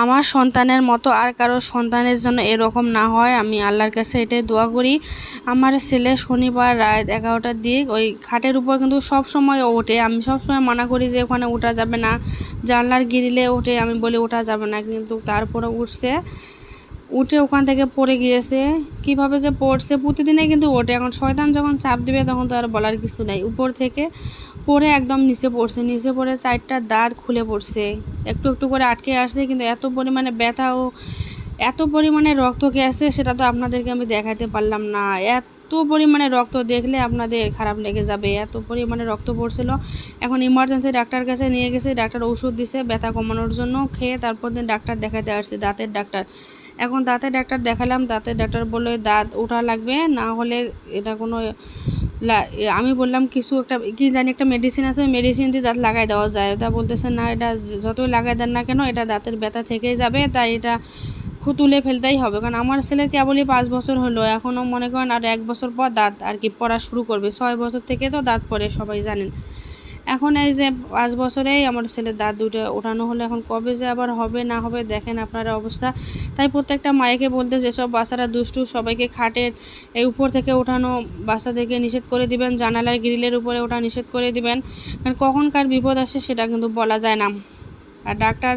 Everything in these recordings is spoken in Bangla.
আমার সন্তানের মতো আর কারও সন্তানের জন্য এরকম না হয়। আমি আল্লাহর কাছে এটাই দোয়া করি। আমার ছেলে শনিবার রাত এগারোটার দিক ওই খাটের উপর কিন্তু সব সময় ওঠে। আমি সব সময় মানা করি যে ওখানে ওঠা যাবে না। জানলার গিরিলে ওঠে, আমি বলি ওঠা যাবে না। কিন্তু তারপরে উঠছে। উঠে ওখান থেকে পড়ে গিয়েছে। কীভাবে যে পড়ছে প্রতিদিনে কিন্তু ওঠে। এখন শয়তান যখন চাপ দিবে, তখন তো আর বলার কিছু নাই। উপর থেকে পড়ে একদম নিচে পড়ছে। নিচে পড়ে চারটা দাঁত খুলে পড়ছে। একটু একটু করে আটকে আসছে কিন্তু এত পরিমাণে ব্যথা ও এত পরিমাণে রক্ত গেছে, সেটা তো আপনাদেরকে আমি দেখাতে পারলাম না। এত পরিমাণে রক্ত দেখলে আপনাদের খারাপ লেগে যাবে, এত পরিমাণে রক্ত পড়ছিল। এখন ইমার্জেন্সি ডাক্তার কাছে নিয়ে গেছে, ডাক্তার ওষুধ দিছে, ব্যথা কমানোর জন্য খেয়ে তারপর দিন ডাক্তার দেখাতে আসছে, দাঁতের ডাক্তার। এখন দাঁতের ডাক্তার দেখালাম, দাঁতের ডাক্তার বলল, দাঁত ওঠা লাগবে, না হলে এটা কোনো আমি বললাম, কিছু একটা, কি জানি একটা মেডিসিন আছে মেডিসিন দিয়ে দাঁত লাগাই দেওয়া যায়। তা বলতেছে, না, এটা যতই লাগাই দেন না কেন, এটা দাঁতের ব্যথা থেকেই যাবে, তাই এটা তুলে ফেলতেই হবে। কারণ আমার ছেলের কেবলই পাঁচ বছর হলো। এখনও মনে করেন আর এক বছর পর দাঁত আর কি পড়া শুরু করবে। ছয় বছর থেকে তো দাঁত পড়ে, সবাই জানেন। এখন এই যে পাঁচ বছরেই আমার ছেলের দাঁত দুটো ওঠানো হলো। এখন কবে যে আবার হবে না হবে দেখেন আপনারা অবস্থা। তাই প্রত্যেকটা মায়েকে বলতে যেসব বাচ্চারা দুষ্টু, সবাইকে খাটের এই উপর থেকে ওঠানো বাচ্চাদেরকে নিষেধ করে দিবেন, জানালার গ্রিলের উপরে ওঠা নিষেধ করে দিবেন। কারণ কখন কার বিপদ আসে সেটা কিন্তু বলা যায় না। আর ডাক্তার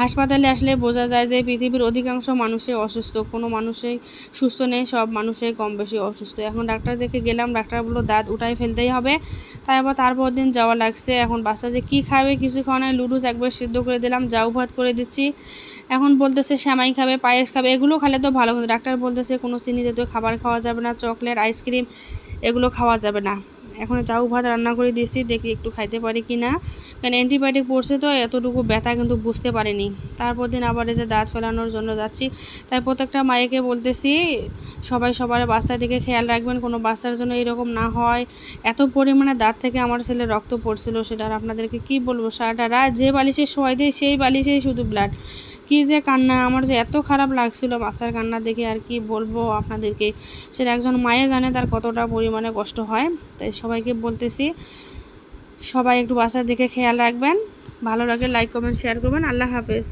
হাসপাতালে আসলে বোঝা যায় যে পৃথিবীর অধিকাংশ মানুষে অসুস্থ। কোনো মানুষই সুস্থ নেই, সব মানুষই কম বেশি অসুস্থ। এখন ডাক্তার দেখে গেলাম, ডাক্তার বলল, দাঁত উঠাই ফেলতেই হবে। তাই আবার তারপর দিন যাওয়া লাগছে। এখন বাচ্চা যে কী খাবে কিছু খাওয়ানো লুডুস একবার সিদ্ধ করে দিলাম যাও ভাত করে দিচ্ছি। এখন বলতেছে, শ্যামাই খাবে, পায়েস খাবে, এগুলো খেলে তো ভালো। কিন্তু ডাক্তার বলতেছে, কোনো চিনি জাতীয় খাবার খাওয়া যাবে না, চকলেট, আইসক্রিম, এগুলো খাওয়া যাবে না। এখন চাউ ভাত রান্না করে দিয়েছি, দেখি একটু খাইতে পারি কি না। কারণ অ্যান্টিবায়োটিক পড়ছে তো, এতটুকু ব্যথা কিন্তু বুঝতে পারিনি। তারপর দিন আবার যে দাঁত ফেলানোর জন্য যাচ্ছি। তাই প্রত্যেকটা মায়েকে বলতেছি, সবাই সবার বাচ্চার দিকে খেয়াল রাখবেন, কোনো বাচ্চার জন্য এরকম না হয়। এত পরিমাণে দাঁত থেকে আমার ছেলে রক্ত পড়ছিল, সেটা আপনাদেরকে কি বলব? সারাটা রাত যে বালিশে শোয়াই দেয়, সেই বালিশেই শুধু ব্লাড কি যে কান্না, আমার যে এত খারাপ লাগছিল বাচ্চার কান্না দেখে আর কি বলব আপনাদেরকে। সেটা একজন মায়ে জানে তার কতটা পরিমাণে কষ্ট হয়, তাই সবাইকে বলতেছি, সবাই একটু বাচ্চার দেখে খেয়াল রাখবেন। ভালো লাগে লাইক কমেন্ট শেয়ার করবেন। আল্লাহ হাফেজ।